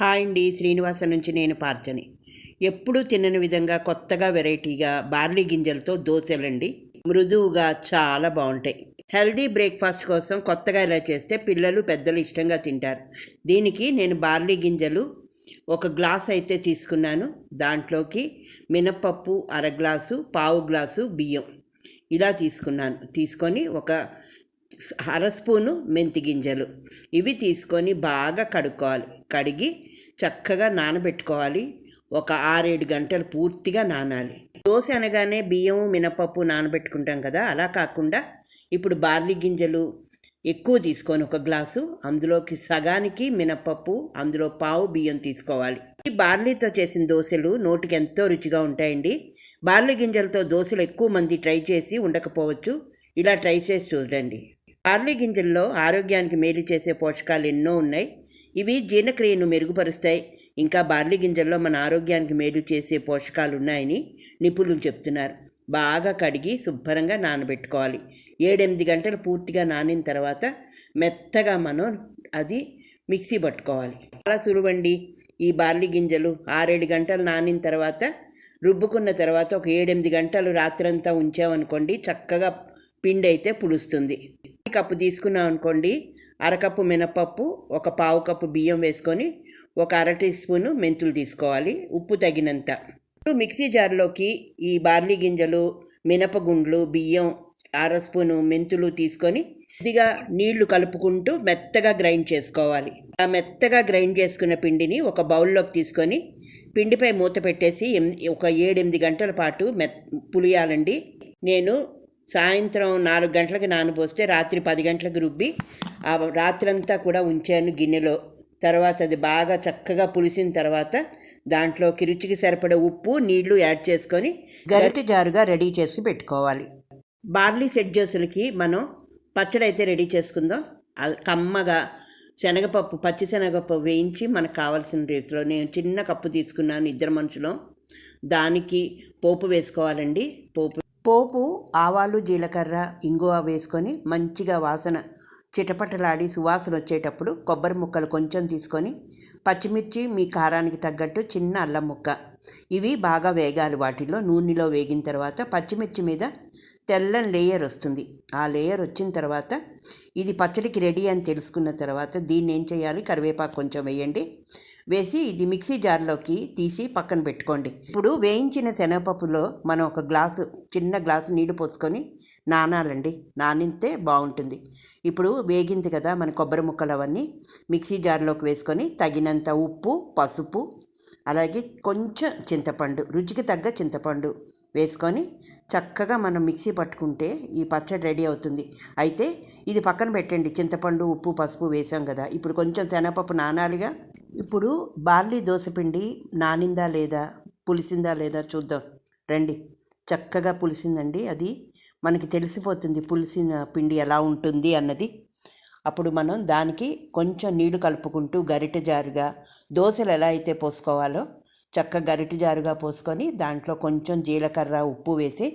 Hi అండి. శ్రీనివాస నుంచి నేను పార్చని. ఎప్పుడూ తినని విధంగా కొత్తగా వెరైటీగా బార్లీ గింజలతో దోశలండి. మృదువుగా చాలా బాగుంటాయి హెల్దీ బ్రేక్ఫాస్ట్ కోసం కొత్తగా ఇలా చేస్తే పిల్లలు పెద్దలు ఇష్టంగా తింటారు. దీనికి నేను బార్లీ గింజలు ఒక గ్లాస్ అయితే తీసుకున్నాను. దాంట్లోకి మినపప్పు అర గ్లాసు పావు గ్లాసు బియ్యం ఇలా తీసుకున్నాను. తీసుకొని ఒక అర స్పూను మెంతి గింజలు. ఇవి తీసుకొని బాగా కడుక్కోవాలి. కడిగి చక్కగా నానబెట్టుకోవాలి. ఒక ఆరేడు గంటలు పూర్తిగా నానాలి. దోశ అనగానే బియ్యం మినపప్పు నానబెట్టుకుంటాం కదా అలా కాకుండా ఇప్పుడు బార్లీ గింజలు ఎక్కువ తీసుకొని ఒక గ్లాసు అందులోకి సగానికి మినపప్పు అందులో పావు బియ్యం తీసుకోవాలి. ఈ బార్లీతో చేసిన దోశలు నోటికి ఎంతో రుచిగా ఉంటాయండి. బార్లీ గింజలతో దోశలు ఎక్కువ మంది ట్రై చేసి ఉండకపోవచ్చు. ఇలా ట్రై చేసి చూడండి. బార్లీ గింజల్లో ఆరోగ్యానికి మేలు చేసే పోషకాలు ఎన్నో ఉన్నాయి. ఇవి జీర్ణక్రియను మెరుగుపరుస్తాయి. ఇంకా బార్లీ గింజల్లో మన ఆరోగ్యానికి మేలు చేసే పోషకాలు ఉన్నాయని నిపుణులు చెప్తున్నారు. బాగా కడిగి శుభ్రంగా నానబెట్టుకోవాలి. ఏడెనిమిది గంటలు పూర్తిగా నానిన తర్వాత మెత్తగా మనం అది మిక్సీ పట్టుకోవాలి. చాలా సులువండి. ఈ బార్లీ గింజలు ఆరేడు గంటలు నానిన తర్వాత రుబ్బుకున్న తర్వాత ఒక ఏడెనిమిది గంటలు రాత్రంతా ఉంచామనుకోండి చక్కగా పిండి అయితే పులుస్తుంది. కప్పు తీసుకున్నాం అనుకోండి అరకప్పు మినపప్పు ఒక పావు కప్పు బియ్యం వేసుకొని ఒక అర టీ స్పూను మెంతులు తీసుకోవాలి ఉప్పు తగినంత. ఇప్పుడు మిక్సీ జార్లోకి ఈ బార్లీ గింజలు మినపగుండ్లు బియ్యం అర స్పూను మెంతులు తీసుకొని కొద్దిగా నీళ్ళు కలుపుకుంటూ మెత్తగా గ్రైండ్ చేసుకోవాలి. ఆ మెత్తగా గ్రైండ్ చేసుకున్న పిండిని ఒక బౌల్లోకి తీసుకొని పిండిపై మూత పెట్టేసి ఎమ్- ఒక ఏడెనిమిది గంటల పాటు మె పులియాలండి. నేను సాయంత్రం నాలుగు గంటలకు నానబోస్తే రాత్రి పది గంటలకు రుబ్బి ఆ రాత్రంతా కూడా ఉంచాను గిన్నెలో. తర్వాత అది బాగా చక్కగా పులిసిన తర్వాత దాంట్లోకి రుచికి సరిపడే ఉప్పు నీళ్ళు యాడ్ చేసుకొని గరిటె జారుగా రెడీ చేసి పెట్టుకోవాలి. బార్లీ సెట్ జ్యూసులకి మనం పచ్చడి అయితే రెడీ చేసుకుందాం. అది కమ్మగా శనగపప్పు పచ్చి శనగపప్పు వేయించి మనకు కావాల్సిన రీతిలో నేను చిన్న కప్పు తీసుకున్నాను ఇద్దరు మనుషులు. దానికి పోపు వేసుకోవాలండి. పోపు పోపు ఆవాలు జీలకర్ర ఇంగువ వేసుకొని మంచిగా వాసన చిటపటలాడి సువాసన వచ్చేటప్పుడు కొబ్బరి ముక్కలు కొంచెం తీసుకొని పచ్చిమిర్చి మీ కారానికి తగ్గట్టు చిన్న అల్లం ముక్క. ఇవి బాగా వేగాలి వాటిలో నూనెలో వేగిన తర్వాత పచ్చిమిర్చి మీద తెల్లని లేయర్ వస్తుంది. ఆ లేయర్ వచ్చిన తర్వాత ఇది పచ్చడికి రెడీ అని తెలుసుకున్న తర్వాత దీన్ని ఏం చేయాలి? కరివేపాకు కొంచెం వేయండి. వేసి ఇది మిక్సీ జార్లోకి తీసి పక్కన పెట్టుకోండి. ఇప్పుడు వేయించిన శనగపప్పులో మనం ఒక గ్లాసు చిన్న గ్లాసు నీళ్ళు పోసుకొని నానాలండి. నానితే బాగుంటుంది. ఇప్పుడు వేగింది కదా మన కొబ్బరి ముక్కలు అవన్నీ మిక్సీ జార్లోకి వేసుకొని తగినంత ఉప్పు పసుపు అలాగే కొంచెం చింతపండు రుచికి తగ్గ చింతపండు వేసుకొని చక్కగా మనం మిక్సీ పట్టుకుంటే ఈ పచ్చడి రెడీ అవుతుంది. అయితే ఇది పక్కన పెట్టండి. చింతపండు ఉప్పు పసుపు వేసాం కదా. ఇప్పుడు కొంచెం శనగపప్పు నానాలిగా. ఇప్పుడు బార్లీ దోశపిండి నానిందా లేదా? పులిసిందా లేదా? చూద్దాం. రండి. చక్కగా పులిసిందండి. అది మనకి తెలిసిపోతుంది పులిసిన పిండి ఎలా ఉంటుంది అన్నది. అప్పుడు మనం దానికి కొంచెం నీళ్ళు కలుపుకుంటూ గరిట జారుగా దోశలు ఎలా అయితే పోసుకోవాలో చక్క గరిటి జారుగా పోసుకొని దాంట్లో కొంచెం జీలకర్ర ఉప్పు వేసి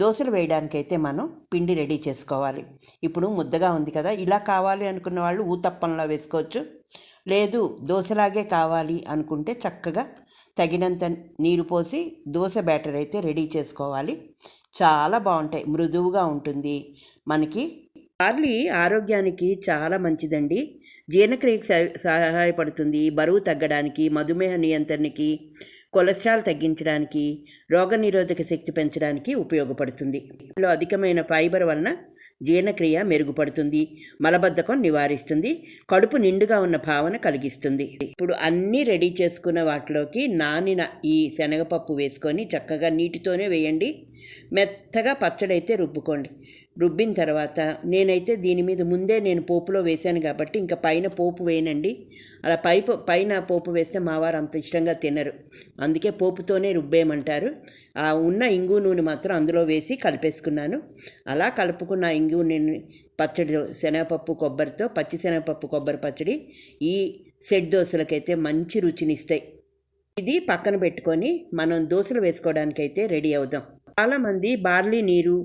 దోశలు వేయడానికైతే మనం పిండి రెడీ చేసుకోవాలి. ఇప్పుడు ముద్దగా ఉంది కదా ఇలా కావాలి అనుకున్న వాళ్ళు ఊతప్పంలో వేసుకోవచ్చు. లేదు దోశలాగే కావాలి అనుకుంటే చక్కగా తగినంత నీరు పోసి దోశ బ్యాటర్ అయితే రెడీ చేసుకోవాలి. చాలా బాగుంటాయి మృదువుగా ఉంటుంది. మనకి బార్లీ ఆరోగ్యానికి చాలా మంచిదండి. జీర్ణక్రియకు సహాయపడుతుంది. బరువు తగ్గడానికి మధుమేహ నియంత్రణకి కొలెస్ట్రాల్ తగ్గించడానికి రోగనిరోధక శక్తి పెంచడానికి ఉపయోగపడుతుంది. ఇందులో అధికమైన ఫైబర్ వలన జీర్ణక్రియ మెరుగుపడుతుంది మలబద్ధకం నివారిస్తుంది కడుపు నిండుగా ఉన్న భావన కలిగిస్తుంది. ఇప్పుడు అన్నీ రెడీ చేసుకున్న వాటిలోకి నానిన ఈ శనగపప్పు వేసుకొని చక్కగా నీటితోనే వేయండి. మెత్తగా పచ్చడి అయితే రుబ్బుకోండి. రుబ్బిన తర్వాత నేనైతే దీని మీద ముందే నేను పోపులో వేశాను కాబట్టి ఇంకా పైన పోపు వేయనండి. అలా పై పైన పోపు వేస్తే మా వారు అంత ఇష్టంగా తినరు. అందుకే పోపుతోనే రుబ్బేయమంటారు. ఆ ఉన్న ఇంగు నూనె మాత్రం అందులో వేసి కలిపేసుకున్నాను. అలా కలుపుకున్న ఇంగు నూనె పచ్చడి శనగపప్పు కొబ్బరితో పచ్చి శనగపప్పు కొబ్బరి పచ్చడి ఈ సెట్ దోశలకైతే మంచి రుచినిస్తాయి. ఇది పక్కన పెట్టుకొని మనం దోశలు వేసుకోవడానికైతే రెడీ అవుదాం చాలామంది బార్లీ నీరు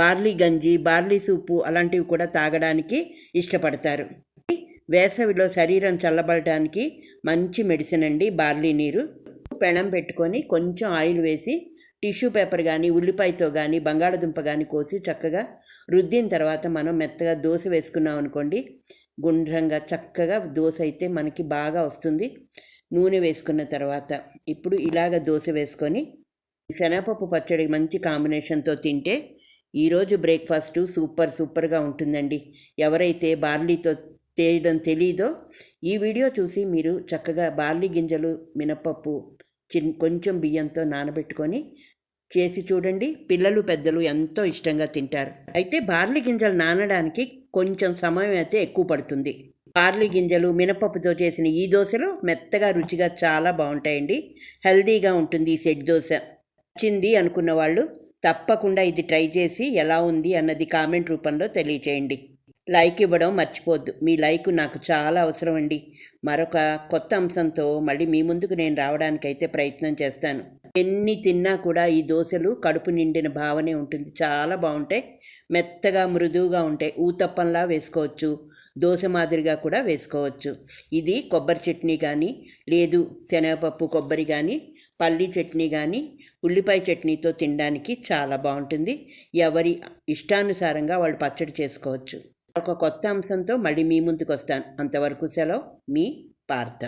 బార్లీ గంజి బార్లీ సూపు అలాంటివి కూడా తాగడానికి ఇష్టపడతారు. వేసవిలో శరీరం చల్లబడటానికి మంచి మెడిసిన్ అండి బార్లీ నీరు. పెనం పెట్టుకొని కొంచెం ఆయిల్ వేసి టిష్యూ పేపర్ కానీ ఉల్లిపాయతో కానీ బంగాళదుంప కానీ కోసి చక్కగా రుద్దిన తర్వాత మనం మెత్తగా దోశ వేసుకున్నాం అనుకోండి గుండ్రంగా చక్కగా దోశ అయితే మనకి బాగా వస్తుంది. నూనె వేసుకున్న తర్వాత ఇప్పుడు ఇలాగ దోశ వేసుకొని శనగపప్పు పచ్చడి మంచి కాంబినేషన్తో తింటే ఈరోజు బ్రేక్ఫాస్ట్ సూపర్ సూపర్గా ఉంటుందండి. ఎవరైతే బార్లీతో చేయడం తెలీదో ఈ వీడియో చూసి మీరు చక్కగా బార్లీ గింజలు మినపప్పు చిన్ కొంచెం బియ్యంతో నానబెట్టుకొని చేసి చూడండి. పిల్లలు పెద్దలు ఎంతో ఇష్టంగా తింటారు. అయితే బార్లీ గింజలు నానడానికి కొంచెం సమయం అయితే ఎక్కువ పడుతుంది. బార్లీ గింజలు మినపప్పుతో చేసిన ఈ దోశలు మెత్తగా రుచిగా చాలా బాగుంటాయండి. హెల్దీగా ఉంటుంది ఈ సెట్ దోశ. నచ్చింది అనుకున్న వాళ్ళు తప్పకుండా ఇది ట్రై చేసి ఎలా ఉంది అన్నది కామెంట్ రూపంలో తెలియచేయండి. లైక్ ఇవ్వడం మర్చిపోద్దు మీ లైక్ నాకు చాలా అవసరం అండి. మరొక కొత్త అంశంతో మళ్ళీ మీ ముందుకు నేను రావడానికైతే ప్రయత్నం చేస్తాను. ఎన్ని తిన్నా కూడా ఈ దోశలు కడుపు నిండిన భావనే ఉంటుంది. చాలా బాగుంటాయి. మెత్తగా మృదువుగా ఉంటాయి ఊతప్పంలా వేసుకోవచ్చు. దోశ మాదిరిగా కూడా వేసుకోవచ్చు. ఇది కొబ్బరి చట్నీ కానీ లేదు శనగపప్పు కొబ్బరి కానీ పల్లీ చట్నీ కానీ ఉల్లిపాయ చట్నీతో తినడానికి చాలా బాగుంటుంది. ఎవరి ఇష్టానుసారంగా వాళ్ళు పచ్చడి చేసుకోవచ్చు. ఒక కొత్త అంశంతో మళ్ళీ మీ ముందుకు వస్తాను అంతవరకు సెలవు మీ పార్థ.